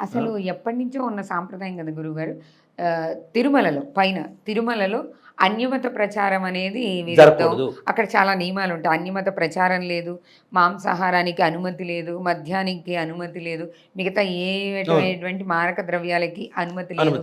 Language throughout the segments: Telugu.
అసలు ఎప్పటి నుంచో ఉన్న సాంప్రదాయం కదా గురుగారు ఆ, తిరుమలలో పైన తిరుమలలో అన్యమత ప్రచారం అనేది అక్కడ చాలా నియమాలు ఉంటాయి. అన్యమత ప్రచారం లేదు మాంసాహారానికి అనుమతి లేదు మద్యానికి అనుమతి లేదు మిగతా ఏ మారక ద్రవ్యాలకి అనుమతి లేదు.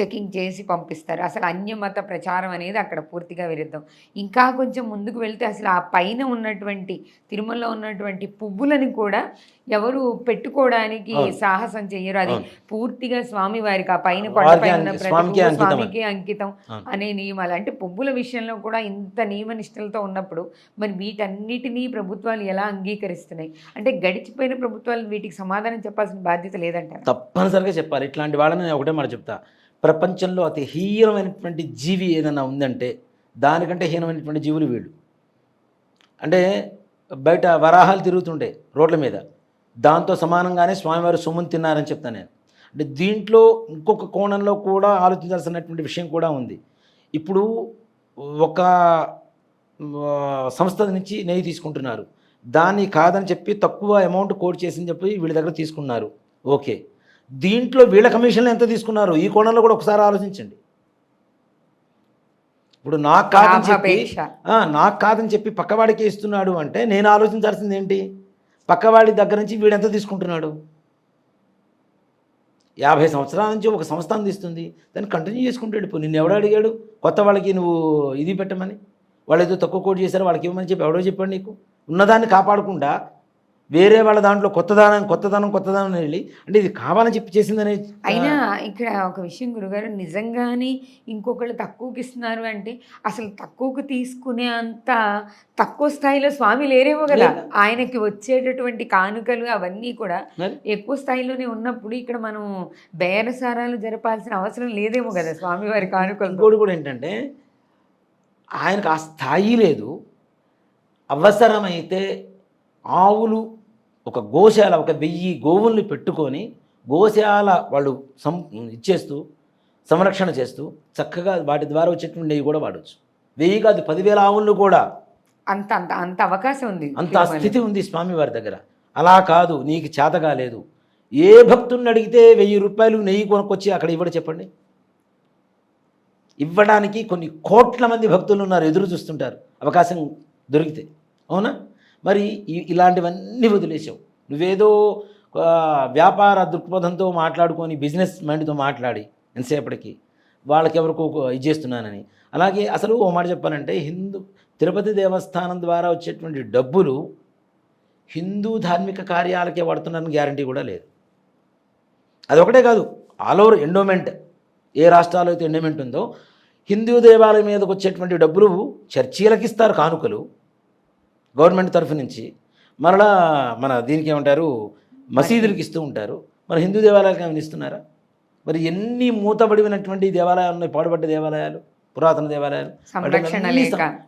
చెకింగ్ చేసి పంపిస్తారు. అసలు అన్యమత ప్రచారం అనేది అక్కడ పూర్తిగా విరుద్ధం. ఇంకా కొంచెం ముందుకు వెళ్తే అసలు ఆ పైన ఉన్నటువంటి తిరుమలలో ఉన్నటువంటి పువ్వులను కూడా ఎవరు పెట్టుకోవడానికి. సాహసం చెయ్యరు. అది. పూర్తిగా స్వామి వారికి ఆ పైన ప్రతి స్వామికే అంకితం. అనే నియమాలు అంటే పువ్వుల విషయంలో కూడా ఇంత నియమ నిష్టలతో ఉన్నప్పుడు మరి వీటన్నిటినీ ప్రభుత్వాలు ఎలా అంగీకరిస్తున్నాయి? అంటే గడిచిపోయిన ప్రభుత్వాలు వీటికి సమాధానం చెప్పాల్సిన బాధ్యత లేదంటారు? తప్పనిసరిగా చెప్పాలి. ఇట్లాంటి వాళ్ళని నేను ఒకటే మాట చెప్తా. ప్రపంచంలో అతి హీనమైనటువంటి జీవి ఏదైనా ఉందంటే దానికంటే హీనమైనటువంటి జీవులు వీళ్ళు. అంటే బయట వరాహాలు తిరుగుతుండే రోడ్ల మీద. దాంతో సమానంగానే స్వామివారు సొమ్మును తిన్నారని చెప్తాను నేను. అంటే దీంట్లో ఇంకొక కోణంలో కూడా ఆలోచించాల్సినటువంటి విషయం కూడా ఉంది. ఇప్పుడు ఒక సంస్థ నుంచి నెయ్యి తీసుకుంటున్నారు. దాన్ని కాదని చెప్పి తక్కువ అమౌంట్ కోడ్ చేసింది చెప్పి వీళ్ళ దగ్గర తీసుకున్నారు. ఓకే. దీంట్లో వీళ్ళ కమిషన్లు ఎంత తీసుకున్నారు? ఈ కోణంలో కూడా ఒకసారి ఆలోచించండి. ఇప్పుడు నాకు కాదని చెప్పి నాకు కాదని చెప్పి పక్కవాడికి ఇస్తున్నాడు అంటే నేను ఆలోచించాల్సింది ఏంటి? పక్కవాడి దగ్గర నుంచి వీడెంత తీసుకుంటున్నాడు? యాభై సంవత్సరాల నుంచి ఒక సంస్థ అందిస్తుంది. దాన్ని కంటిన్యూ చేసుకుంటూ వెళ్ళిపో. నిన్ను ఎవడు అడిగాడు? కొత్త వాళ్ళకి నువ్వు ఇది పెట్టమని? వాళ్ళు ఏదో తక్కువ కోట్ చేశారు వాళ్ళకి ఇవ్వమని చెప్పి ఎవడో చెప్పాడు నీకు? ఉన్నదాన్ని కాపాడకుండా వేరే వాళ్ళ దాంట్లో కొత్తదానం కొత్తదనం కొత్తదనం అని వెళ్ళి అంటే ఇది కావాలని చెప్పి చేసిందనే అయినా ఇక్కడ ఒక విషయం గురుగారు నిజంగానే ఇంకొకళ్ళు తక్కువకి ఇస్తున్నారు అంటే అసలు తక్కువకు తీసుకునే అంత తక్కువ స్థాయిలో స్వామి లేరేమో కదా. ఆయనకి వచ్చేటటువంటి కానుకలు అవన్నీ కూడా ఎక్కువ స్థాయిలోనే ఉన్నప్పుడు ఇక్కడ మనం బేరసారాలు జరపాల్సిన అవసరం లేదేమో కదా స్వామివారి కానుకలు ఇంకోటి కూడా ఏంటంటే ఆయనకు ఆ స్థాయి లేదు. అవసరమైతే ఆవులు ఒక గోశాల ఒక వెయ్యి గోవుల్ని పెట్టుకొని గోశాల వాళ్ళు సం ఇచ్చేస్తూ సంరక్షణ చేస్తూ చక్కగా వాటి ద్వారా వచ్చేటువంటి నెయ్యి కూడా వాడచ్చు. వెయ్యి కాదు పదివేల ఆవులను కూడా. అంత అంత అంత అవకాశం ఉంది. అంత. స్థితి ఉంది స్వామివారి దగ్గర. అలా కాదు నీకు చేత కాలేదు. ఏ భక్తుడిని అడిగితే వెయ్యి రూపాయలు నెయ్యి కొనుక్కొచ్చి అక్కడ ఇవ్వడు చెప్పండి? ఇవ్వడానికి కొన్ని కోట్ల మంది భక్తులు ఉన్నారు ఎదురు చూస్తుంటారు. అవకాశం దొరికితే. అవునా? మరి ఇలాంటివన్నీ వదిలేసావు. నువ్వేదో వ్యాపార దృక్పథంతో మాట్లాడుకొని బిజినెస్ మైండ్తో మాట్లాడి ఎంతసేపటికి. వాళ్ళకి ఎవరికో ఇది చేస్తున్నానని. అలాగే అసలు ఓ మాట చెప్పాలంటే హిందూ తిరుపతి దేవస్థానం ద్వారా వచ్చేటువంటి డబ్బులు హిందూ ధార్మిక కార్యాలకే పడుతున్నారని గ్యారంటీ కూడా లేదు. అదొకటే కాదు ఆల్ ఓవర్ ఎండోమెంట్ ఏ రాష్ట్రాల్లో అయితే ఎండోమెంట్ ఉందో హిందూ దేవాలయం మీదకి వచ్చేటువంటి డబ్బులు చర్చీలకు ఇస్తారు కానుకలు. గవర్నమెంట్ తరఫు నుంచి మరలా మన దీనికి ఏమంటారు మసీదులకు ఇస్తూ ఉంటారు. మరి హిందూ దేవాలయాలకు ఏమైనా ఇస్తున్నారా? మరి ఎన్ని మూతబడినటువంటి దేవాలయాలు ఉన్నాయి పాడుపడ్డ దేవాలయాలు పురాతన దేవాలయాలు?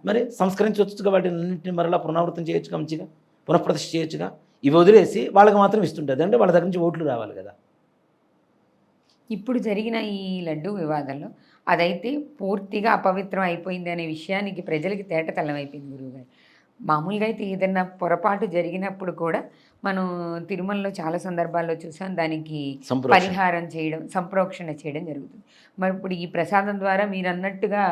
మరి సంస్కరించవచ్చుగా వాటిని అన్నింటిని మరలా పునరావృతం చేయొచ్చుగా మంచిగా? పునఃప్రతిష్ఠ చేయొచ్చుగా? ఇవి వదిలేసి వాళ్ళకి మాత్రం ఇస్తుంటుంది అంటే వాళ్ళ దగ్గర నుంచి ఓట్లు రావాలి కదా. ఇప్పుడు జరిగిన ఈ లడ్డు వివాదంలో అదైతే పూర్తిగా అపవిత్రం అయిపోయింది అనే విషయానికి ప్రజలకి తేటతెల్లం అయిపోయింది గురువుగారు. మామూలుగా అయితే ఏదైనా పొరపాటు జరిగినప్పుడు కూడా మనం తిరుమలలో చాలా సందర్భాల్లో చూసాం దానికి పరిహారం చేయడం సంప్రోక్షణ చేయడం జరుగుతుంది. మరి ఇప్పుడు ఈ ప్రసాదం ద్వారా మీరు అన్నట్టుగా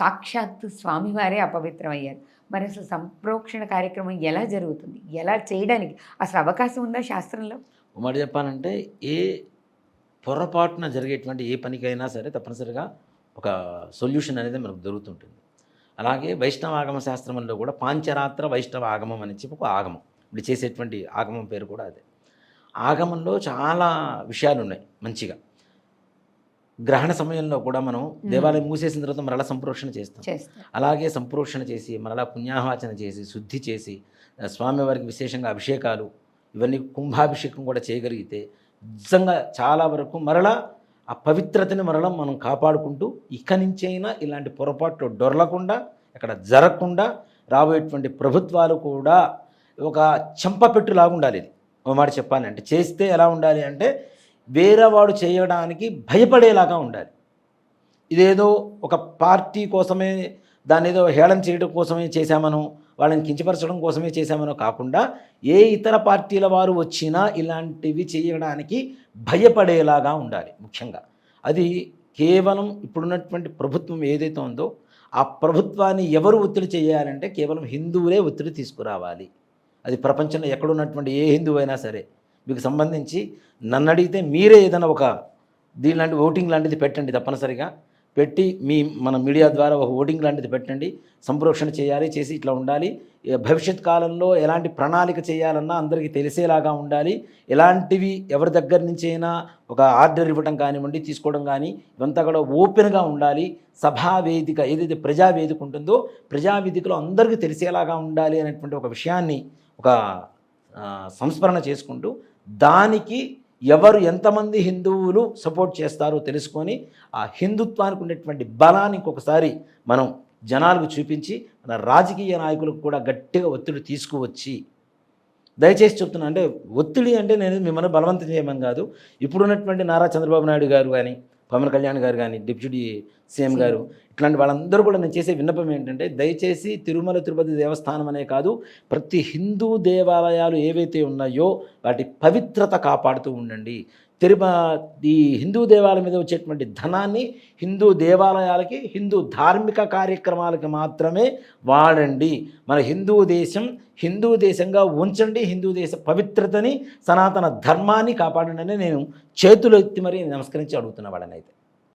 సాక్షాత్తు స్వామివారే అపవిత్రం అయ్యారు మరి అసలు సంప్రోక్షణ కార్యక్రమం ఎలా జరుగుతుంది? ఎలా చేయడానికి అసలు అవకాశం ఉందా శాస్త్రంలో? మాట చెప్పాలంటే ఏ పొరపాటున జరిగేటువంటి ఏ పనికైనా సరే తప్పనిసరిగా ఒక సొల్యూషన్ అనేది మనకు దొరుకుతుంటుంది. అలాగే వైష్ణవ ఆగమ శాస్త్రంలో కూడా పాంచరాత్ర వైష్ణవ ఆగమం అని చెప్పి ఒక ఆగమం. ఇప్పుడు చేసేటువంటి ఆగమం పేరు కూడా అదే. ఆగమంలో చాలా విషయాలు ఉన్నాయి మంచిగా. గ్రహణ సమయంలో కూడా మనం దేవాలయం మూసేసిన తర్వాత మరలా సంప్రోక్షణ చేస్తాం. అలాగే సంప్రోక్షణ చేసి మరలా పుణ్యాహవాచన చేసి శుద్ధి చేసి స్వామివారికి విశేషంగా అభిషేకాలు ఇవన్నీ కుంభాభిషేకం కూడా చేయగలిగితే నిజంగా చాలా వరకు మరలా ఆ పవిత్రతని మరలా మనం కాపాడుకుంటూ ఇక నుంచైనా ఇలాంటి పొరపాట్లు దొరలకుండా ఇక్కడ జరగకుండా రాబోయేటువంటి ప్రభుత్వాలు కూడా ఒక చెంపపెట్టులాగా ఉండాలి ఇది. ఓ మాట చెప్పాలంటే చేస్తే ఎలా ఉండాలి అంటే వేరేవాడు చేయడానికి భయపడేలాగా ఉండాలి. ఇదేదో ఒక పార్టీ కోసమే దాన్ని ఏదో హేళన చేయడం కోసమే చేశామను వాళ్ళని కించపరచడం కోసమే చేశామనో కాకుండా ఏ ఇతర పార్టీల వారు వచ్చినా ఇలాంటివి చేయడానికి భయపడేలాగా ఉండాలి ముఖ్యంగా. అది కేవలం ఇప్పుడున్నటువంటి ప్రభుత్వం ఏదైతే ఉందో ఆ ప్రభుత్వాన్ని ఎవరు ఒత్తిడి చేయాలంటే కేవలం హిందువులే ఒత్తిడి తీసుకురావాలి. అది ప్రపంచంలో ఎక్కడున్నటువంటి ఏ హిందువు అయినా సరే. మీకు సంబంధించి నన్ను అడిగితే మీరే ఏదైనా ఒక దీని లాంటి ఓటింగ్ లాంటిది పెట్టండి తప్పనిసరిగా. పెట్టి మీ మన మీడియా ద్వారా ఒక ఓటింగ్ లాంటిది పెట్టండి. సంప్రోక్షణ చేయాలి చేసి ఇట్లా ఉండాలి. భవిష్యత్ కాలంలో ఎలాంటి ప్రణాళిక చేయాలన్నా అందరికీ తెలిసేలాగా ఉండాలి. ఎలాంటివి ఎవరి దగ్గర నుంచి అయినా ఒక ఆర్డర్ ఇవ్వడం కానివ్వండి తీసుకోవడం కానీ ఇవంతా కూడా ఓపెన్గా ఉండాలి. సభా వేదిక ఏదైతే ప్రజా వేదిక ఉంటుందో ప్రజా వేదికలో అందరికీ తెలిసేలాగా ఉండాలి అనేటువంటి ఒక విషయాన్ని ఒక సంస్మరణ చేసుకుంటూ దానికి ఎవరు ఎంతమంది హిందువులు సపోర్ట్ చేస్తారో తెలుసుకొని ఆ హిందుత్వానికి ఉండేటువంటి బలాన్ని ఇంకొకసారి మనం జనాలకు చూపించి మన రాజకీయ నాయకులకు కూడా గట్టిగా ఒత్తిడి తీసుకువచ్చి దయచేసి చెప్తున్నా అంటే ఒత్తిడి అంటే నేను మిమ్మల్ని బలవంతం చేయమని కాదు. ఇప్పుడున్నటువంటి నారా చంద్రబాబు నాయుడు గారు కానీ పవన్ కళ్యాణ్ గారు కానీ డిప్యూటీ సీఎం గారు ఇట్లాంటి వాళ్ళందరూ కూడా నేను చేసే విన్నపం ఏంటంటే దయచేసి తిరుమల తిరుపతి దేవస్థానం అనే కాదు ప్రతి హిందూ దేవాలయాలు ఏవైతే ఉన్నాయో వాటి పవిత్రత కాపాడుతూ ఉండండి. తిరుమ ఈ హిందూ దేవాలయం మీద వచ్చేటువంటి ధనాన్ని హిందూ దేవాలయాలకి హిందూ ధార్మిక కార్యక్రమాలకి మాత్రమే వాడండి. మన హిందూ దేశం హిందూ దేశంగా ఉంచండి హిందూ దేశ పవిత్రతని సనాతన ధర్మాన్ని కాపాడండి అని నేను చేతులు ఎత్తి మరీ నమస్కరించి అడుగుతున్న వాళ్ళని అయితే